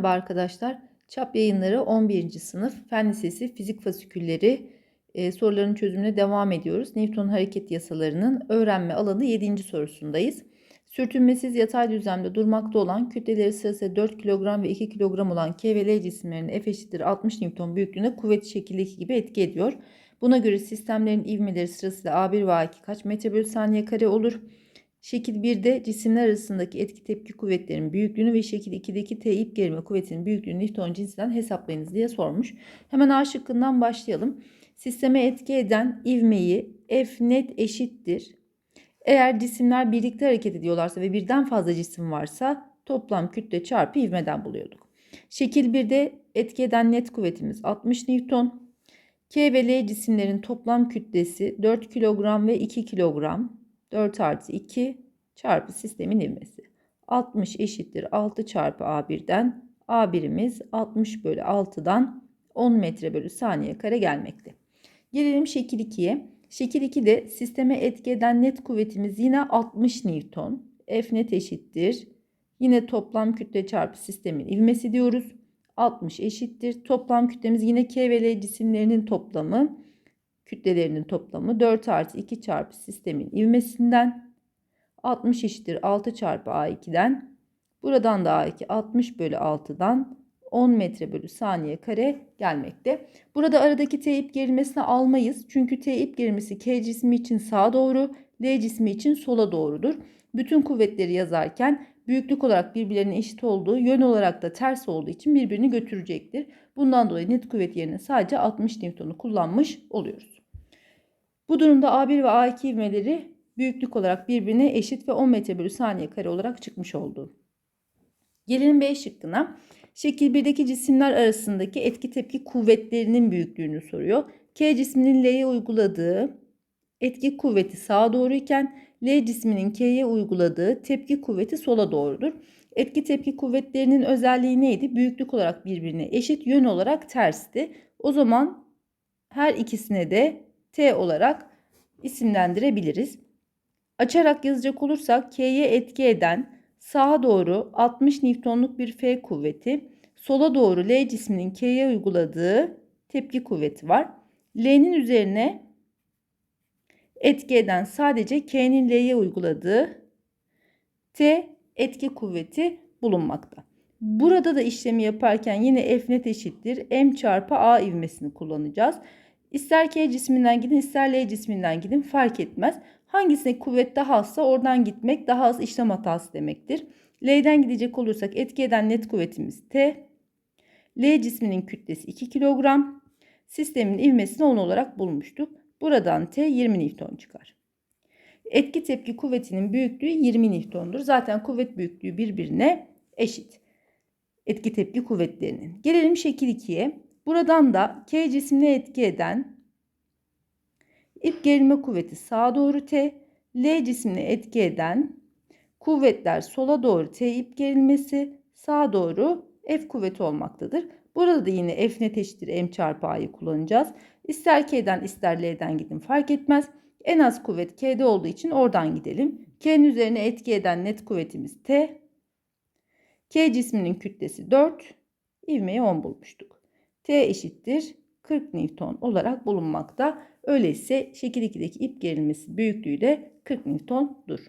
Merhaba arkadaşlar. Çap yayınları 11. sınıf Fen Lisesi Fizik Fasikülleri e, soruların çözümüne devam ediyoruz. Newton hareket yasalarının öğrenme alanı 7. sorusundayız. Sürtünmesiz yatay düzlemde durmakta olan kütleleri sırasıyla 4 kilogram ve 2 kilogram olan K ve L cisimlerinin F eşittir 60 Newton büyüklüğünde kuvvet şekildeki gibi etki ediyor. Buna göre sistemlerin ivmeleri sırasıyla A1 ve A2 kaç metre bölü saniye kare olur? Şekil 1'de cisimler arasındaki etki tepki kuvvetlerinin büyüklüğünü ve şekil 2'deki T ip gerilme kuvvetinin büyüklüğünü Newton cinsinden hesaplayınız diye sormuş. Hemen A şıkkından başlayalım. Sisteme etki eden ivmeyi F net eşittir. Eğer cisimler birlikte hareket ediyorlarsa ve birden fazla cisim varsa toplam kütle çarpı ivmeden buluyorduk. Şekil 1'de etki eden net kuvvetimiz 60 Newton. K ve L cisimlerin toplam kütlesi 4 kilogram ve 2 kilogram. 4 artı 2 çarpı sistemin ivmesi. 60 eşittir 6 çarpı A1'den. A1'imiz 60 bölü 6'dan 10 metre bölü saniye kare gelmekte. Gelelim şekil 2'ye. Şekil 2'de sisteme etki eden net kuvvetimiz yine 60 Newton. F net eşittir. Yine toplam kütle çarpı sistemin ivmesi diyoruz. 60 eşittir. Toplam kütlemiz yine K ve L cisimlerinin toplamı kütlelerinin toplamı 4 artı 2 çarpı sistemin ivmesinden 60 eşittir 6 çarpı A2'den buradan da A2 60 bölü 6'dan 10 metre bölü saniye kare gelmekte. Burada aradaki T gerilmesini almayız. Çünkü T gerilmesi K cismi için sağa doğru, L cismi için sola doğrudur. Bütün kuvvetleri yazarken büyüklük olarak birbirlerine eşit olduğu, yön olarak da ters olduğu için birbirini götürecektir. Bundan dolayı net kuvvet yerine sadece 60 Newton'u kullanmış oluyoruz. Bu durumda A1 ve A2 ivmeleri büyüklük olarak birbirine eşit ve 10 metre bölü saniye kare olarak çıkmış oldu. Gelelim B şıkkına. Şekil 1'deki cisimler arasındaki etki tepki kuvvetlerinin büyüklüğünü soruyor. K cisminin L'ye uyguladığı etki kuvveti sağa doğru iken L cisminin K'ye uyguladığı tepki kuvveti sola doğrudur. Etki tepki kuvvetlerinin özelliği neydi? Büyüklük olarak birbirine eşit, yön olarak tersti. O zaman her ikisine de T olarak isimlendirebiliriz. Açarak yazacak olursak K'ye etki eden sağa doğru 60 Newton'luk bir F kuvveti, sola doğru L cisminin K'ye uyguladığı tepki kuvveti var. L'nin üzerine etki eden sadece K'nin L'ye uyguladığı T etki kuvveti bulunmakta. Burada da işlemi yaparken yine F net eşittir M çarpı A ivmesini kullanacağız. İster K cisminden gidin ister L cisminden gidin fark etmez. Hangisine kuvvet daha azsa oradan gitmek daha az işlem hatası demektir. L'den gidecek olursak etki eden net kuvvetimiz T. L cisminin kütlesi 2 kilogram. Sistemin ivmesini 10 olarak bulmuştuk. Buradan T 20 Newton çıkar. Etki tepki kuvvetinin büyüklüğü 20 Newton'dur. Zaten kuvvet büyüklüğü birbirine eşit. Etki tepki kuvvetlerinin. Gelelim şekil 2'ye. Buradan da K cismine etki eden ip gerilme kuvveti sağa doğru T, L cismine etki eden kuvvetler sola doğru T ip gerilmesi, sağa doğru F kuvveti olmaktadır. Burada da yine F net eşittir M çarpı A'yı kullanacağız. İster K'den ister L'den gidin fark etmez. En az kuvvet K'de olduğu için oradan gidelim. K'nin üzerine etki eden net kuvvetimiz T. K cisminin kütlesi 4. İvmeyi 10 bulmuştuk. T eşittir 40 Newton olarak bulunmakta. Öyleyse şekil 2'deki ip gerilmesi büyüklüğü de 40 Newton'dur.